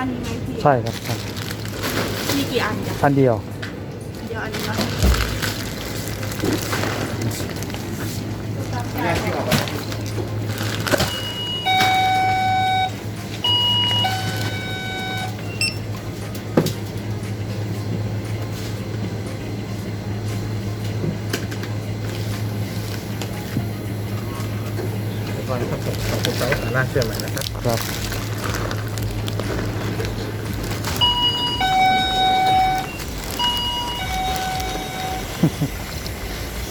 อันนี้ไหมพี่ใช่ครับใช่มีกี่อันจ้ะอันเดียว เดี๋ยวอันนี้เนาะแรกที่ออกไปก่อนครับผมขอบคุณไซส์หน้าเชื่อมหน่อยนะครับ ครับ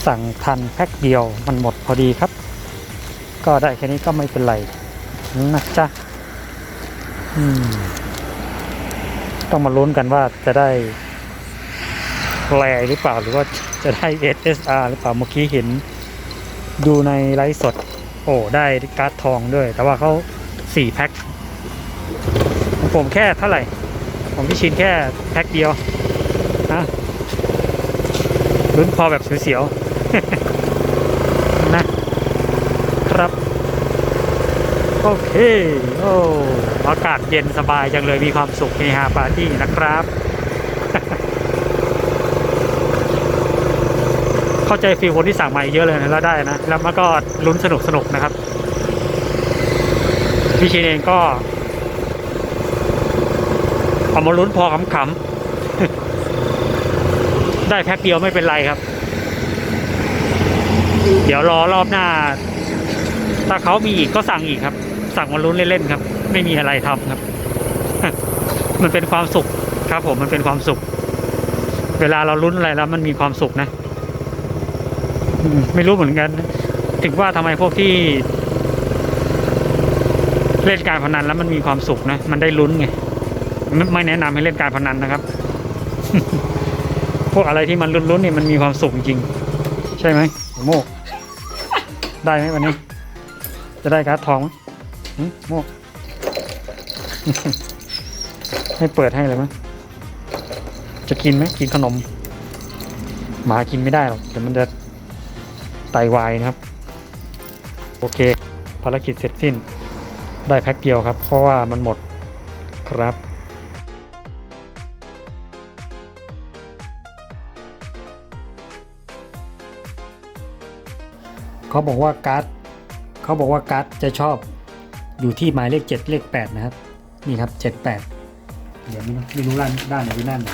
สั่งทันแพ็คเดียวมันหมดพอดีครับ ก็ได้แค่นี้ก็ไม่เป็นไรนะจ๊ะต้องมาลุ้นกันว่าจะได้แรหรือเปล่าหรือว่าจะได้ SSR หรือเปล่าเมื่อกี้เห็นดูในไลฟ์สด โอ้ได้การ์ดทองด้วย แต่ว่าเขาสี่แพ็คผมแค่เท่าไหร่ ผมพี่ชินแค่แพ็คเดียว ลุ้นพอแบบเสียวๆนะครับ โอเค โอ้อากาศเย็นสบายจังเลยมีความสุขเฮฮาปาร์ตี้นะครับ เข้าใจฟีลคนที่สั่งมาเยอะเลยนะแล้วได้นะ แล้วมันก็ลุ้นสนุกสนุกๆนะครับพี่ชินเองก็เอามาลุ้นพอขำๆ ได้แพ็คเดียวไม่เป็นไรครับ เดี๋ยวรอรอบหน้า ถ้าเขามีอีกก็สั่งอีกครับ สั่งมาลุ้นเล่นๆครับ ไม่มีอะไรทำครับ มันเป็นความสุขครับ ผมมันเป็นความสุข เวลาเราลุ้นอะไรแล้ว มันมีความสุขนะไม่รู้เหมือนกัน ถึงว่าทำไมพวกที่ เล่นการพนันแล้วมันมีความสุขนะ มันได้ลุ้นไง ไม่ไม่แนะนำให้เล่นการพนันนะครับ พวกอะไรที่มันลุ้นๆเนี่ยมันมีความสุขจริง ใช่ไหมโมก ได้ไหมวันนี้ จะได้การ์ดทองไหมโมก ให้เปิดให้เลยไหมจะกินไหมกินขนม หมากินไม่ได้หรอกเดี๋ยวมันจะไตวายนะครับ โอเค ภารกิจเสร็จสิ้น ได้แพ็คเดียวครับ เพราะว่ามันหมดครับ เขาบอกว่าการ์ดเขาบอกว่าการ์ดจะชอบอยู่ที่หมายเลขเจ็ดเลขแปดนะครับ นี่ครับเจ็ดแปดเดี๋ยวไม่รู้ไม่รู้ด้านด้านไหนด้านไหน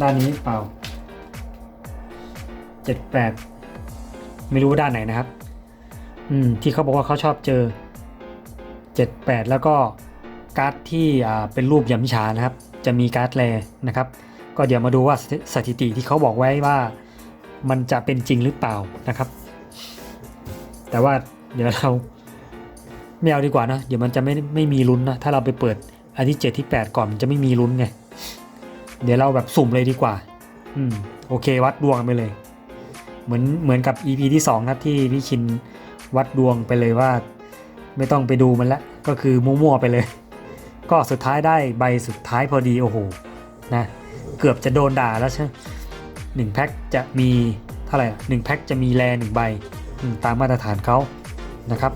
ด้านนี้เปล่าเจ็ดแปดไม่รู้ด้านไหนนะครับ อืมที่เขาบอกว่าเขาชอบเจอ 78 แล้วก็การ์ดที่อ่าเป็นรูปยำฉานะครับ จะมีการ์ดแรนะครับ ก็เดี๋ยวมาดูว่าสถิติที่เขาบอกไว้ว่ามันจะเป็นจริงหรือเปล่านะครับ แต่ว่าเดี๋ยวเราไม่เอาดีกว่านะเดี๋ยวมันจะไม่ไม่มีลุ้นนะถ้าเราไปเปิดอันที่ 7 ที่ 8 ก่อนมันจะไม่มีลุ้นไงเดี๋ยวเราแบบสุ่มเลยดีกว่า อืมโอเค วัดดวงไปเลย เหมือนเหมือนกับ EP ที่2นะที่พี่ชินวัดดวงไปเลยว่า ไม่ต้องไปดูมันละก็คือมั่วๆไปเลย ก็สุดท้ายได้ใบสุดท้ายพอดีโอ้โหนะเกือบจะโดนด่าแล้วใช่หนึ่งแพ็คจะมีเท่าไหร่หนึ่งแพ็คจะมีแลหนึ่งใบ ตามมาตรฐานเขานะครับ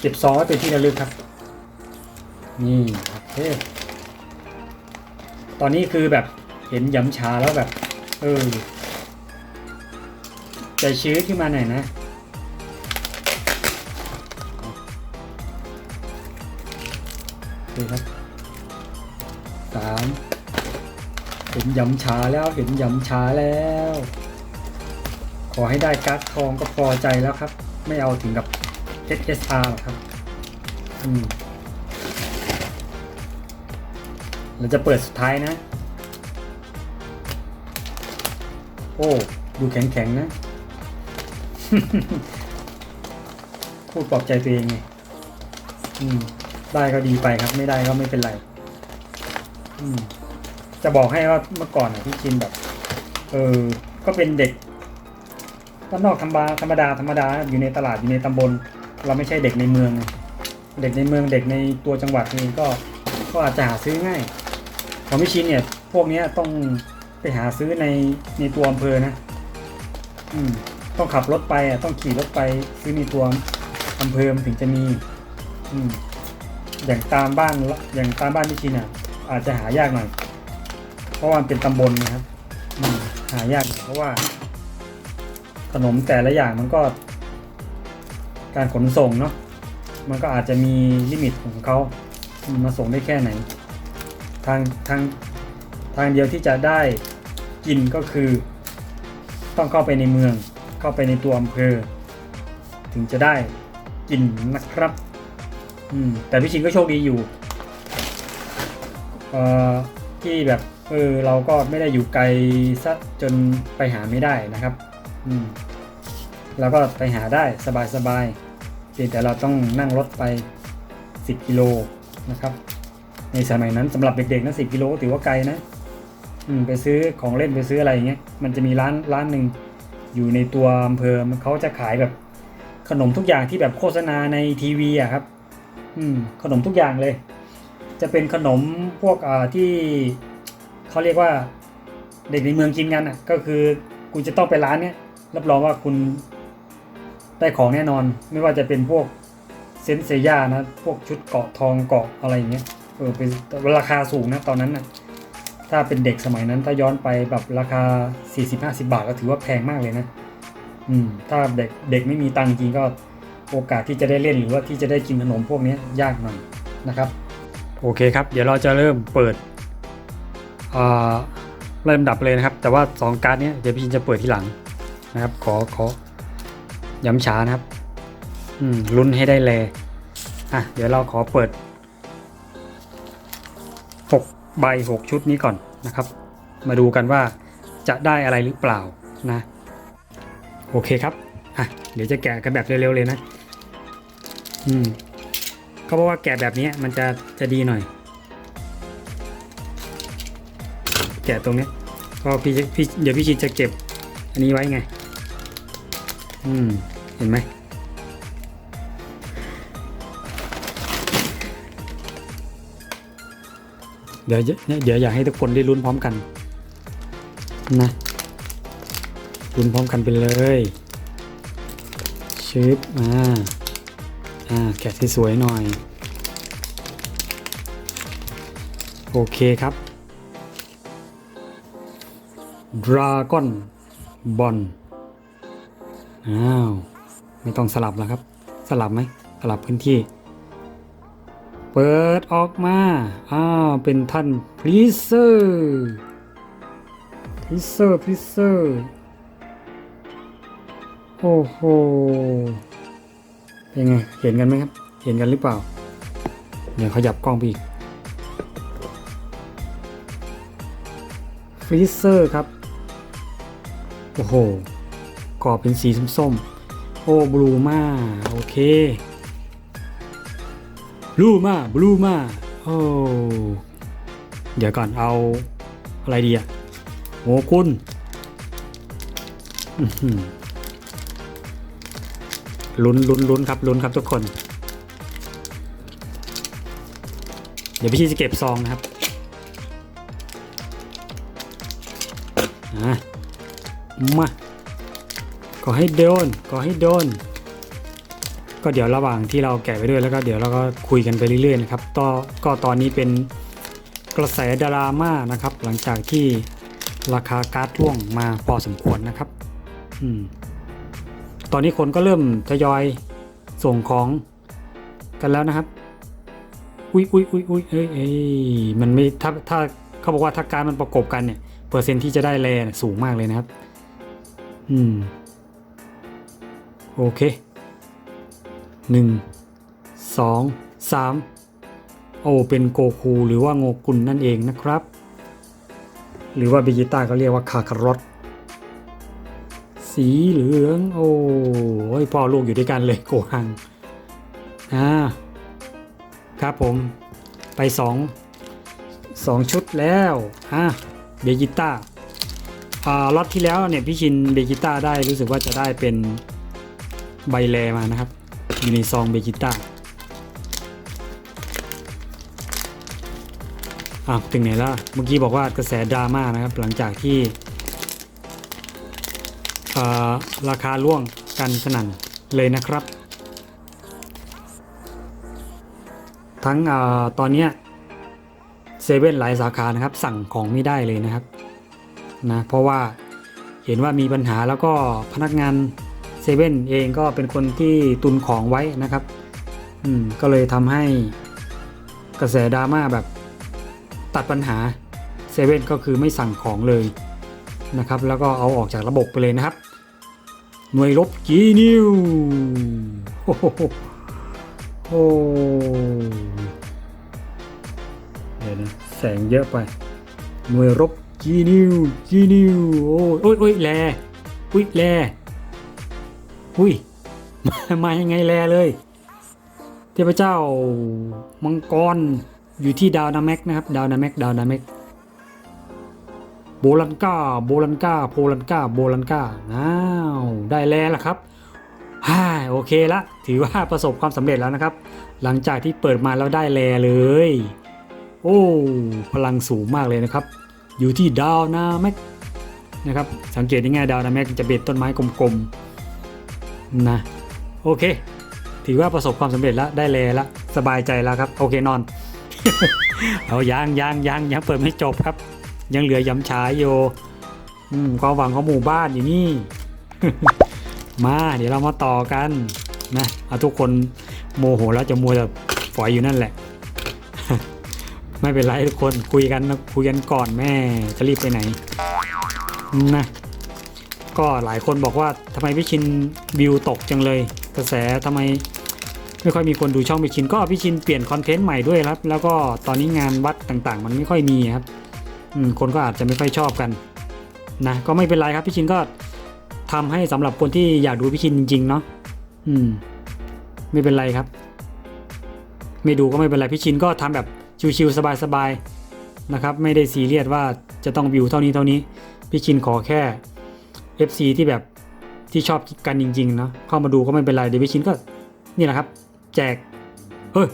เก็บซองไว้เป็นที่ระลึกครับ นี่โอเคตอนนี้คือแบบเห็นยำชาแล้วแบบ เออใจชื้นขึ้นมาหน่อยนะ ดูครับสามเห็นยำชาแล้วเห็นยำชาแล้ว ขอให้ได้การ์ดทองก็พอใจแล้วครับ ไม่เอาถึงกับ SSR หรอกครับ อืมเราจะเปิดสุดท้ายนะ โอ้ ดูแข็งๆนะ พูดปลอบใจตัวเองไง อืม ได้ก็ดีไปครับ ไม่ได้ก็ไม่เป็นไรจะบอกให้ว่าเมื่อก่อนอะพี่ชินแบบ เออ ก็เป็นเด็กบ้านนอกธรรมดาธรรมดาธรรมดาอยู่ในตลาดอยู่ในตำบล เราไม่ใช่เด็กในเมือง เด็กในเมืองเด็กในตัวจังหวัดเองก็ก็อาจจะหาซื้อง่ายของพี่ชินเนี่ย พวกนี้ต้องไปหาซื้อในในตัวอำเภอนะอืมต้องขับรถไปอะต้องขี่รถไปซื้อในตัวอำเภอถึงจะมี อืม อย่างตามบ้านอย่างตามบ้านพี่ชินอะอาจจะหายากหน่อย เพราะว่ามันเป็นตำบลนะครับหายากหน่อยเพราะว่า ขนมแต่ละอย่างมันก็ การขนส่งเนาะมันก็อาจจะมีลิมิตของเขามาส่งได้แค่ไหน ทางทางทางเดียวที่จะได้กินก็คือ ต้องเข้าไปในเมือง เข้าไปในตัวอำเภอ ถึงจะได้กินนะครับ อืมแต่พี่ชินก็โชคดีอยู่เอ่อที่แบบเออเราก็ไม่ได้อยู่ไกลสักจนไปหาไม่ได้นะครับ อืมเราก็ไปหาได้สบายๆเพียงแต่เราต้องนั่งรถไป 10 กิโลนะครับ ในสมัยนั้นสำหรับเด็กๆนะ10กิโลถือว่าไกลนะ อืมไปซื้อของเล่นไปซื้ออะไรอย่างเงี้ยมันจะมีร้านร้านหนึ่งอยู่ในตัวอำเภอมันเขาจะขายแบบขนมทุกอย่างที่แบบโฆษณาในทีวีอะครับ อืมขนมทุกอย่างเลย จะเป็นขนมพวกอ่าที่เขาเรียกว่าเด็กในเมืองกินกันอะ ก็คือคุณจะต้องไปร้านเนี้ยรับรองว่าคุณได้ของแน่นอน ไม่ว่าจะเป็นพวกเซนเซียนะ พวกชุดเกาะทองเกาะอะไรอย่างเงี้ยเออเป็นราคาสูงนะตอนนั้นนะถ้าเป็นเด็กสมัยนั้นถ้าย้อนไปแบบราคา 40-50 บาทก็ถือว่าแพงมากเลยนะ อืม ถ้าเด็กเด็กไม่มีตังค์จริงก็ โอกาสที่จะได้เล่นหรือว่าที่จะได้กินขนมพวกนี้ยากหน่อยนะครับ โอเคครับ เดี๋ยวเราจะเริ่มเปิดเริ่มดับเลยนะครับ แต่ว่า 2 การ์ดนี้เดี๋ยวพี่ชินจะเปิดทีหลังนะครับ ขอขอย้ำช้านะครับอืมลุ้นให้ได้แลอะเดี๋ยวเราขอเปิด6ใบ6ชุดนี้ก่อนนะครับ มาดูกันว่าจะได้อะไรหรือเปล่านะ โอเคครับอะเดี๋ยวจะแกะกันแบบเร็วๆเลยนะ อืมเขาบอกว่าแกะแบบนี้มันจะจะดีหน่อย แกะตรงนี้ก็พี่จะพี่เดี๋ยวพี่ชินจะเก็บ อันนี้ไว้ไง อืม เห็นไหมเดี๋ยวจะเดี๋ยวอยากให้ทุกคนได้ลุ้นพร้อมกัน นะลุ้นพร้อมกันไปเลยชึบอ่า อ่าแกะสวยๆหน่อย โอเคครับ Dragon Ball อ้าว ไม่ต้องสลับแล้วครับ สลับไหมสลับพื้นที่ เปิดออกมา อ้าว เป็นท่านพรีเซอร์พรีเซอร์พรีเซอร์ โอ้โห เป็นไง เห็นกันไหมครับ เห็นกันหรือเปล่า เดี๋ยวขยับกล้องไปอีกฟรีเซอร์ครับ โอ้โหกรอบเป็นสีส้มๆโอ้บลูมาโอเคบลูมาบลูมาโอ้เดี๋ยวก่อนเอาอะไรดีอะโงกุลอื้อหือ ลุ้นลุ้นลุ้นครับลุ้นครับทุกคน เดี๋ยวพี่ชีจะเก็บซองนะครับมาขอให้โดนขอให้โดน ก็เดี๋ยวระหว่างที่เราแกะไปด้วยแล้วก็เดี๋ยวเราก็คุยกันไปเรื่อยๆนะครับต่อก็ตอนนี้เป็นกระแสดราม่านะครับ หลังจากที่ราคาการ์ดร่วงมาพอสมควรนะครับ อืม ตอนนี้คนก็เริ่มทยอยส่งของกันแล้วนะครับ อุ้ยอุ้ยอุ้ยอุ้ยเอ้ยเอ้ยมันไม่ถ้าถ้าเขาบอกว่าถ้าการมันประกบกันเนี่ยเปอร์เซ็นต์ที่จะได้แลสูงมากเลยนะครับ อืม โอเคหนึ่งสองสามโอเป็นโกคูหรือว่าโงกุลนั่นเองนะครับ หรือว่าบิจิต้าเขาเรียกว่าคาคารอต สีเหลือง โอ้ยพ่อลูกอยู่ด้วยกันเลยโกหังอ่าครับผมไปสองสองชุดแล้วอะเบจิต้าอ่าล็อตที่แล้วเนี่ยพี่ชินเบจิต้าได้รู้สึกว่าจะได้เป็นใบแลมานะครับอยู่ในซองเบจิต้าอะถึงไหนแล้วเมื่อกี้บอกว่ากระแสดราม่านะครับ หลังจากที่ ราคาร่วงกันสนั่นเลยนะครับ ทั้งอตอนนี้เซเว่นหลายสาขานะครับ สั่งของไม่ได้เลยนะครับนะเพราะว่าเห็นว่ามีปัญหาแล้วก็พนักงานเซเว่นเองก็เป็นคนที่ตุนของไว้นะครับ อืมก็เลยทำให้กระแสดราม่าแบบตัดปัญหาเซเว่นก็คือไม่สั่งของเลยนะครับ แล้วก็เอาออกจากระบบไปเลยนะครับ หน่วยลบกีนิวโอ้โหโอ้เดี๋ยวนะแสงเยอะไป หน่วยรบจีนิวจีนิวโอ้ยโอ้ยโอ้ยแลอุ้ยแลอุ้ยมามายังไงแลเลยเทพเจ้ามังกรอยู่ที่ดาวนาแม็กนะครับ ดาวนาแม็กดาวนาแม็ก โบลันกาโบลันกาโพลันกาโบลันกาอ้าวได้แลแล้วครับฮ่าโอเคละถือว่าประสบความสำเร็จแล้วนะครับ หลังจากที่เปิดมาแล้วได้แลเลย โอ้พลังสูงมากเลยนะครับ อยู่ที่ดาวนาแม็กนะครับสังเกตง่ายๆดาวนาแม็กจะเบ็ดต้นไม้กลมๆนะโอเค ถือว่าประสบความสำเร็จแล้วได้แลแล้วสบายใจแล้วครับ โอเคนอน เอายังยังยังยังเปิดไม่จบครับ ยังเหลือย้ำฉายอยู่อืมความหวังของหมู่บ้านอยู่นี่ มาเดี๋ยวเรามาต่อกันนะเอาทุกคนโมโหแล้วจะมัวแต่ฝอยอยู่นั่นแหละ ไม่เป็นไรทุกคนคุยกันนะคุยกันก่อนแม่จะรีบไปไหนนะก็หลายคนบอกว่าทำไมพี่ชินวิวตกจังเลย กระแสทำไมไม่ค่อยมีคนดูช่องพี่ชินก็พี่ชินเปลี่ยนคอนเทนต์ใหม่ด้วยครับ แล้วก็ตอนนี้งานวัดต่างๆ มันไม่ค่อยมีครับ คนก็อาจจะไม่ค่อยชอบกันนะก็ไม่เป็นไรครับพี่ชินก็ทำให้สำหรับคนที่อยากดูพี่ชินจริง ๆ เนาะอืม ไม่เป็นไรครับ ไม่ดูก็ไม่เป็นไรพี่ชินก็ทำแบบชิวๆสบายๆนะครับ ไม่ได้ซีเรียสว่าจะต้องวิวเท่านี้เท่านี้พี่ชินขอแค่ FC ที่แบบที่ชอบกันจริงๆเนาะเข้ามาดูก็ไม่เป็นไรเดี๋ยวพี่ชินก็นี่แหละครับ แจกเฮ้ย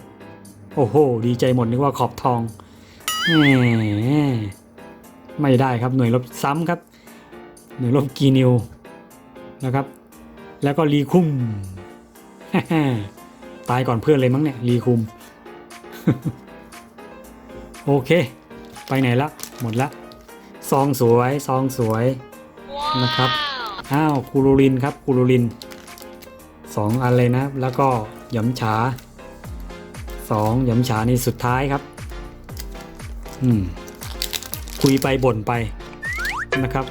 โอ้โห ดีใจหมดนึกว่าขอบทองแหม ไม่ได้ครับหน่วยลบซ้ำครับ หน่วยลบกีนิวนะครับ แล้วก็รีคุมตายก่อนเพื่อนเลยมั้งเนี่ยรีคุม โอเค ไปไหนละ หมดละซองสวยซองสวยนะครับอ้าวคูรูลินครับคูรูลินสองอันเลยนะ แล้วก็หยำฉาสองหยำฉานี่สุดท้ายครับ อืม คุยไปบ่นไปนะครับ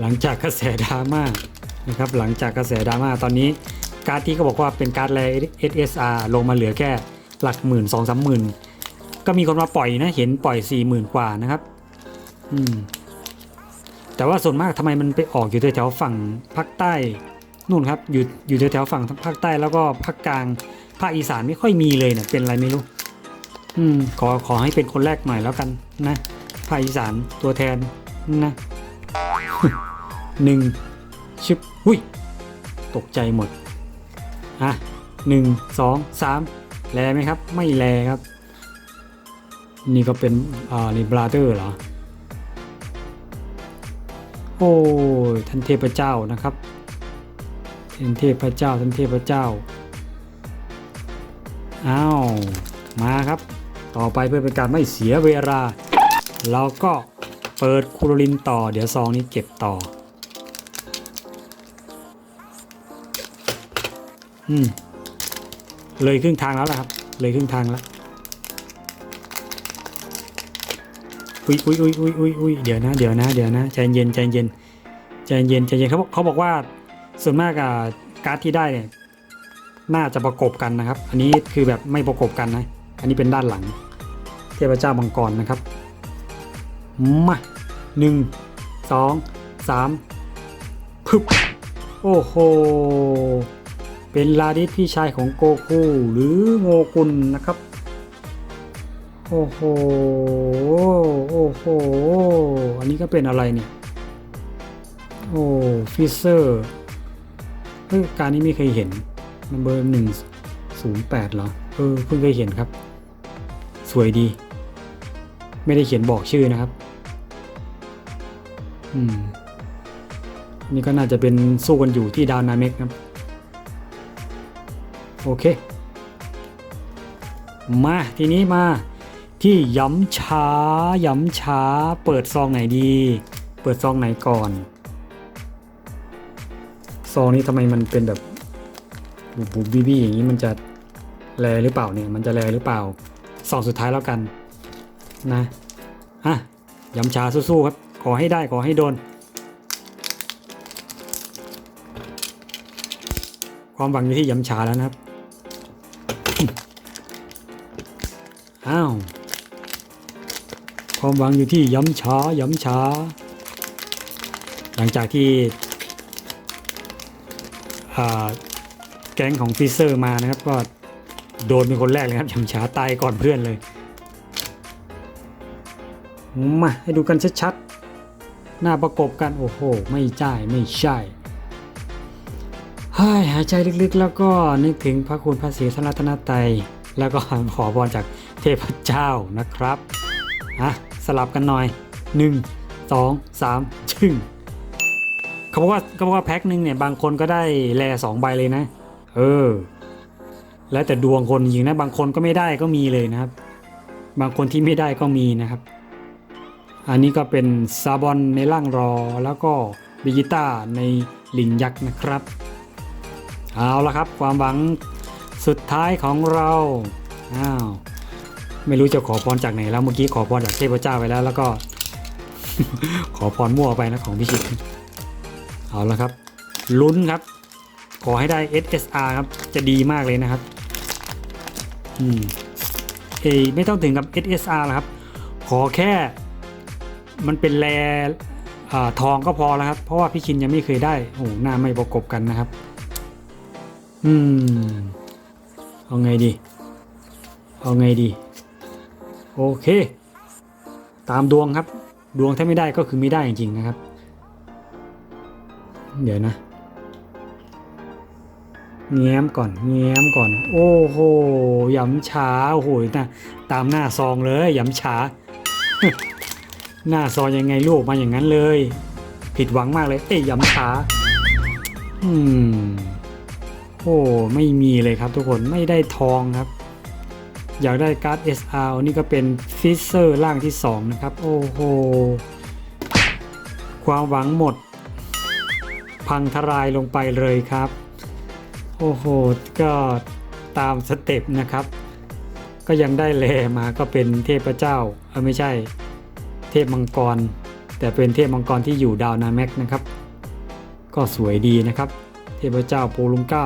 หลังจากกระแสดราม่านะครับหลังจากกระแสดราม่าตอนนี้การ์ดที่เขาบอกว่าเป็นการ์ดแร SSR ลงมาเหลือแค่หลักหมื่นสองสามหมื่นก็มีคนมาปล่อยนะเห็นปล่อยสี่หมื่นกว่านะครับ อืมแต่ว่าส่วนมากทำไมมันไปออกอยู่แถวๆฝั่งภาคใต้นู่นครับ อยู่อยู่แถวๆฝั่งภาคใต้แล้วก็ภาคกลางภาคอีสานไม่ค่อยมีเลยเนะี่ยเป็นอะไรไม่รู้ อืมขอขอให้เป็นคนแรกหน่อยแล้วกันนะ ภาคอีสานตัวแทนนะหนึ่งชึบหุ้ย ตกใจหมด อะหนึ่งสองสามแลไหมครับ ไม่แลครับ นี่ก็เป็น อ่านี่บราเดอร์เหรอ โอ้ท่านเทพเจ้านะครับท่านเทพเจ้าท่านเทพเจ้า อ้าว มาครับ ต่อไปเพื่อเป็นการไม่เสียเวลา เราก็เปิดคูโรลินต่อ เดี๋ยวซองนี้เก็บต่อ อืม เลยครึ่งทางแล้วล่ะครับ เลยครึ่งทางแล้ว อุ้ยอุ้ยอุ้ยอุ้ยอุ้ยอุ้ยเดี๋ยวนะ เดี๋ยวนะ เดี๋ยวนะ ใจเย็น ใจเย็น ใจเย็น ใจเย็นเขาบอกเขาบอกว่า ส่วนมากอะการ์ดที่ได้เนี่ย น่าจะประกบกันนะครับ อันนี้คือแบบไม่ประกบกันนะ อันนี้เป็นด้านหลัง เทพเจ้ามังกรนะครับ มาหนึ่งสองสามพึบโอ้โห เป็นลาดิสพี่ชายของโกคูหรือโงกุลนะครับ โอ้โห โอ้โห อันนี้ก็เป็นอะไรเนี่ย โอ้ฟิเซอร์เฮ้ยการนี้ไม่เคยเห็นนัมเบอร์หนึ่งศูนย์แปดเหรอ เออ เพิ่งเคยเห็นครับ สวยดี ไม่ได้เขียนบอกชื่อนะครับ อืม นี่ก็น่าจะเป็นสู้กันอยู่ที่ดาวนาเมกครับ โอเค มาทีนี้มาที่ย้ำช้าย้ำช้า เปิดซองไหนดี เปิดซองไหนก่อน ซองนี้ทำไมมันเป็นแบบบุบบุบบี้บี้อย่างนี้มันจะแลหรือเปล่าเนี่ยมันจะแลหรือเปล่า ซองสุดท้ายแล้วกัน นะอะย้ำช้าสู้ๆครับ ขอให้ได้ขอให้โดน ความหวังอยู่ที่ยำชาแล้วนะครับ อ้าว ความหวังอยู่ที่ย้ำช้าย้ำช้าหลังจากที่แก๊งของฟิเซอร์มานะครับ ก็โดนเป็นคนแรกเลยครับย้ำช้าตายก่อนเพื่อนเลยมาให้ดูกันชัดๆ หน้าประกบกันโอ้โห ไม่ใช่ไม่ใช่ใหายใจลึกๆ แล้วก็นึกถึงพระคุณพระศรีสันรัตนตรัยแล้วก็ขอพรจากเทพเจ้านะครับฮะสลับกันหน่อย 1 2 3ชึ่งเขาบอกว่าเขาบอกว่าแพ็คหนึ่งเนี่ยบางคนก็ได้แลสองใบเลยนะ เออ แล้วแต่ดวงคนจริงนะบางคนก็ไม่ได้ก็มีเลยนะครับ บางคนที่ไม่ได้ก็มีนะครับ อันนี้ก็เป็นซาบอนในร่างรอ แล้วก็บิกิต้าในลิงยักษ์นะครับ เอาละครับความหวังสุดท้ายของเราอ้าวไม่รู้จะขอพรจากไหนแล้วเมื่อกี้ขอพรจากเทพเจ้าไปแล้ว แล้วก็ ขอพรมั่วไปนะของพิชิตเอาละครับ ลุ้นครับ ขอให้ได้ SSR ครับ จะดีมากเลยนะครับ อืมเอไม่ต้องถึงกับ SSR แล้วครับ ขอแค่ มันเป็นแร่ทองก็พอแล้วครับ เพราะว่าพี่ชินยังไม่เคยได้โอ้หน้าไม่ประกบกันนะครับ อืม เอาไงดี เอาไงดี โอเค ตามดวงครับ ดวงถ้าไม่ได้ก็คือไม่ได้จริงๆนะครับ เดี๋ยวนะแง้มก่อนแง้มก่อน โอ้โหยำช้าโอ้โหนะตามหน้าซองเลยยำช้า หน้าซองยังไงลูกมาอย่างนั้นเลย ผิดหวังมากเลย เอ้ยยำช้าอืม โอ้ไม่มีเลยครับทุกคนไม่ได้ทองครับ อยากได้การ์ด SR นี่ก็เป็นฟิเซอร์ร่างที่ 2 นะครับ โอ้โห ความหวังหมด พังทลายลงไปเลยครับ โอ้โห ก็ตามสเต็ปนะครับ ก็ยังได้แลมาก็เป็นเทพเจ้า เออไม่ใช่ เทพมังกร แต่เป็นเทพมังกรที่อยู่ดาวนาแม็กนะครับ ก็สวยดีนะครับ เทพเจ้าโปลุงก้า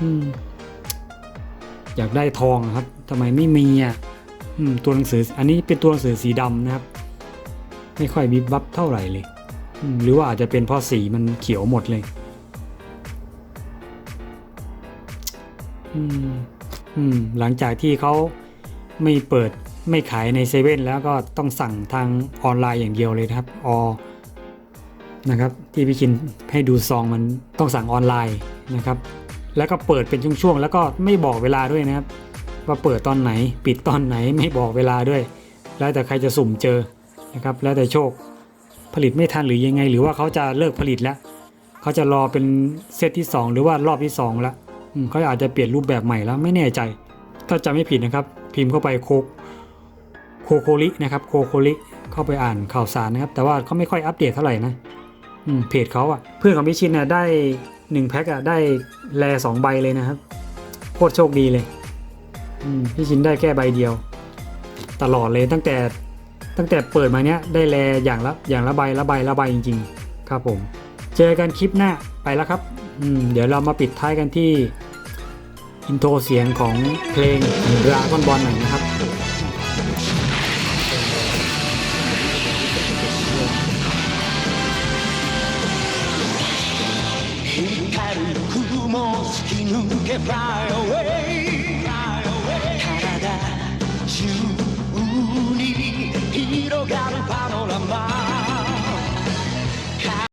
อืมอยากได้ทองครับทำไมไม่มีอะตัวหนังสืออันนี้เป็นตัวหนังสือสีดำนะครับ ไม่ค่อยบิบบับเท่าไหร่เลยหรือว่าอาจจะเป็นเพราะสีมันเขียวหมดเลยหลังจากที่เขาไม่เปิด ไม่ขายในเซเว่นแล้วก็ต้องสั่งทางออนไลน์อย่างเดียวเลยนะครับอนะครับ ที่พี่คินให้ดูซองมันต้องสั่งออนไลน์นะครับ แล้วก็เปิดเป็นช่วงๆ แล้วก็ไม่บอกเวลาด้วยนะครับ ว่าเปิดตอนไหน ปิดตอนไหนไม่บอกเวลาด้วย แล้วแต่ใครจะสุ่มเจอนะครับ แล้วแต่โชค ผลิตไม่ทันหรือยังไง หรือว่าเขาจะเลิกผลิตแล้ว เขาจะรอเป็นเซตที่ 2 หรือว่ารอบที่2แล้วเขาอาจจะเปลี่ยนรูปแบบใหม่แล้วไม่แน่ใจ ถ้าจำไม่ผิดนะครับ พิมพ์เข้าไปโค โคโคลินะครับโคโคลิเข้าไปอ่านข่าวสารนะครับ แต่ว่าเขาไม่ค่อยอัปเดตเท่าไหร่นะเพจเขาอะเพื่อนของพี่ชินนะได้1แพ็คอะได้แลสองใบเลยนะครับโคตรโชคดีเลยพี่ชินได้แค่ใบเดียว ตลอดเลยตั้งแต่ตั้งแต่เปิดมาเนี้ยได้แลอย่างละอย่างละใบละใบละใบจริง ๆ ครับผม เจอกันคลิปหน้าไปแล้วครับเดี๋ยวเรามาปิดท้ายกันที่อินโทรเสียงของเพลงดราก้อนบอลหน่อยนะครับ